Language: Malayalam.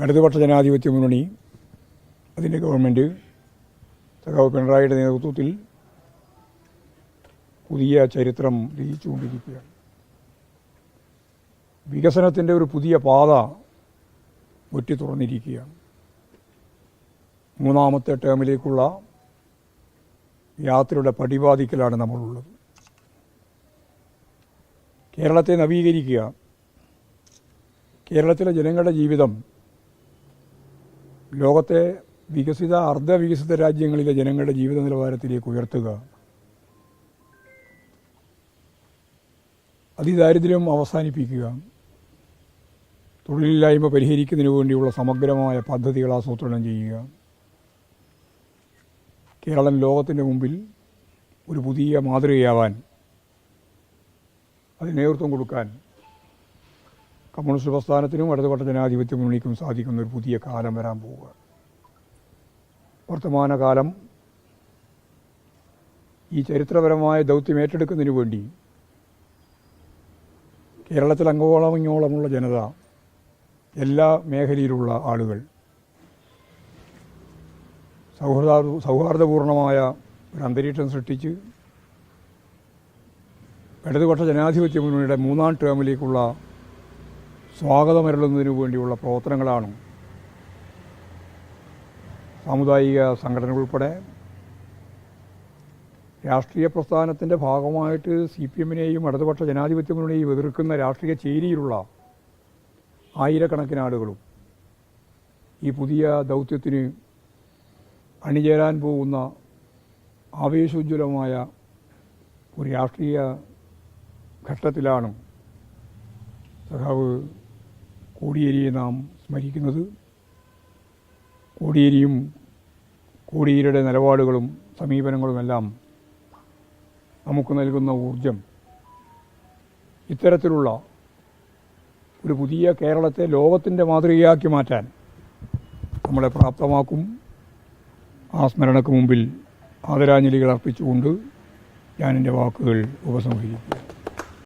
ഇടതുപക്ഷ ജനാധിപത്യ മുന്നണി അതിന്റെ ഗവൺമെന്റ് സഖാവ് പിണറായിയുടെ നേതൃത്വത്തിൽ പുതിയ ചരിത്രം രചിച്ചുകൊണ്ടിരിക്കുകയാണ്. വികസനത്തിന്റെ ഒരു പുതിയ പാത ഒറ്റി തുറന്നിരിക്കുകയാണ്. മൂന്നാമത്തെ ടേമിലേക്കുള്ള യാത്രയുടെ പടിവാദിക്കലാണ് നമ്മളുള്ളത്. കേരളത്തെ നവീകരിക്കുക കേരളത്തിലെ ജനങ്ങളുടെ ജീവിതം ലോകത്തെ വികസിത അർദ്ധ വികസിത രാജ്യങ്ങളിലെ ജനങ്ങളുടെ ജീവിത നിലവാരത്തിലേക്ക് ഉയർത്തുക. അതിദാരിദ്ര്യം അവസാനിപ്പിക്കുക. തൊഴിലില്ലായ്മ പരിഹരിക്കുന്നതിന് വേണ്ടിയുള്ള സമഗ്രമായ പദ്ധതികൾ ആസൂത്രണം ചെയ്യുക. കേരളം ലോകത്തിന്റെ മുമ്പിൽ ഒരു പുതിയ മാതൃകയാവാൻ അതിന് നേതൃത്വം കൊടുക്കാൻ കമ്മ്യൂണിസ്റ്റ് പ്രസ്ഥാനത്തിനും ഇടതുപക്ഷ ജനാധിപത്യ മുന്നണിക്കും സാധിക്കുന്ന ഒരു പുതിയ കാലം വരാൻ പോവുക. വർത്തമാനകാലം ഈ ചരിത്രപരമായ ദൗത്യം ഏറ്റെടുക്കുന്നതിന് വേണ്ടി കേരളത്തിൽ അങ്ങോളം ഇങ്ങോളമുള്ള ജനത എല്ലാ മേഖലയിലുള്ള ആളുകൾ സൗഹൃദ സൗഹാർദ്ദപൂർണമായ ഒരു അന്തരീക്ഷം സൃഷ്ടിച്ച് ഇടതുപക്ഷ ജനാധിപത്യ മുന്നണിയുടെ മൂന്നാം ടേമിലേക്കുള്ള സ്വാഗതമരുളുന്നതിനു വേണ്ടിയുള്ള പ്രവർത്തനങ്ങളാണ് സാമുദായിക സംഘടന ഉൾപ്പെടെ രാഷ്ട്രീയ പ്രസ്ഥാനത്തിന്റെ ഭാഗമായിട്ട് സി പി എമ്മിനെയും ഇടതുപക്ഷ ജനാധിപത്യ മുന്നണിയും എതിർക്കുന്ന രാഷ്ട്രീയ ചേരിയിലുള്ള ആയിരക്കണക്കിന് ആളുകളും ഈ പുതിയ ദൗത്യത്തിന് അണിചേരാൻ പോകുന്ന ആവേശോജ്വലമായ ഒരു രാഷ്ട്രീയ ഘട്ടത്തിലാണ് സഖാവ് കോടിയേരിയെ നാം സ്മരിക്കുന്നത്. കോടിയേരിയും കോടിയേരിയുടെ നിലപാടുകളും സമീപനങ്ങളുമെല്ലാം നമുക്ക് നൽകുന്ന ഊർജം ഇത്തരത്തിലുള്ള ഒരു പുതിയ കേരളത്തെ ലോകത്തിന്റെ മാതൃകയാക്കി മാറ്റാൻ നമ്മളെ പ്രാപ്തമാക്കും. ആ സ്മരണക്ക് മുമ്പിൽ ആദരാഞ്ജലികൾ അർപ്പിച്ചുകൊണ്ട് ഞാൻ എന്റെ വാക്കുകൾ ഉപസംഹരിക്കുന്നു.